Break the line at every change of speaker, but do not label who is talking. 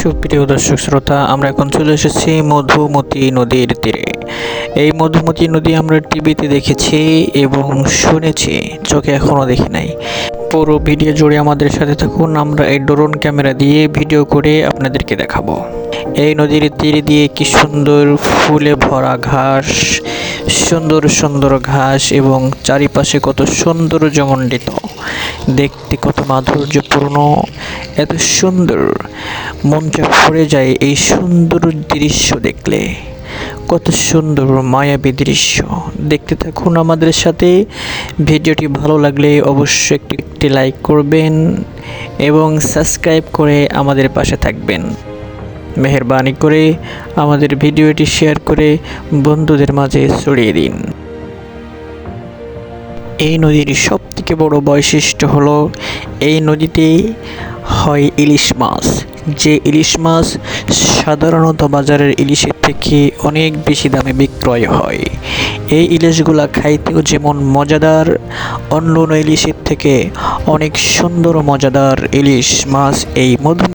সুপ্রিয় দর্শক শ্রোতা, আমরা এখন চলে এসেছি মধুমতি নদীর তীরে। এই মধুমতি নদী আমরা টিভিতে দেখেছি এবং শুনেছি, চোখে এখনও দেখি নাই। পুরো ভিডিও জুড়ে আমাদের সাথে থাকুন, আমরা এই ড্রোন ক্যামেরা দিয়ে ভিডিও করে আপনাদেরকে দেখাবো। এই নদীর তীরে দিয়ে কি সুন্দর ফুলে ভরা ঘাস, সুন্দর সুন্দর ঘাস এবং চারিপাশে কত সুন্দর সৌন্দর্যমণ্ডিত দেখতে কত মাধুর্যপূর্ণ। এত সুন্দর। মনটা ভরে যায় এই সুন্দর দৃশ্য দেখলে। কত সুন্দর মায়াবী দৃশ্য। দেখতে থাকুন আমাদের সাথে। ভিডিওটি ভালো লাগলে অবশ্যই একটি একটি লাইক করবেন এবং সাবস্ক্রাইব করে আমাদের পাশে থাকবেন। মেহরবানি করে আমাদের ভিডিওটি শেয়ার করে বন্ধুদের মাঝে ছড়িয়ে দিন। এই নদীর সব থেকে বড় বৈশিষ্ট্য হলো, এই নদীতে হয় ইলিশ মাছ। যে ইলিশ মাছ সাধারণত বাজারের ইলিশের থেকে অনেক বেশি দামে বিক্রয় হয়। এই ইলিশগুলা খাইতেও যেমন মজাদার অন্য ইলিশের থেকে অনেক সুন্দর মজাদার ইলিশ মাছ এই মধু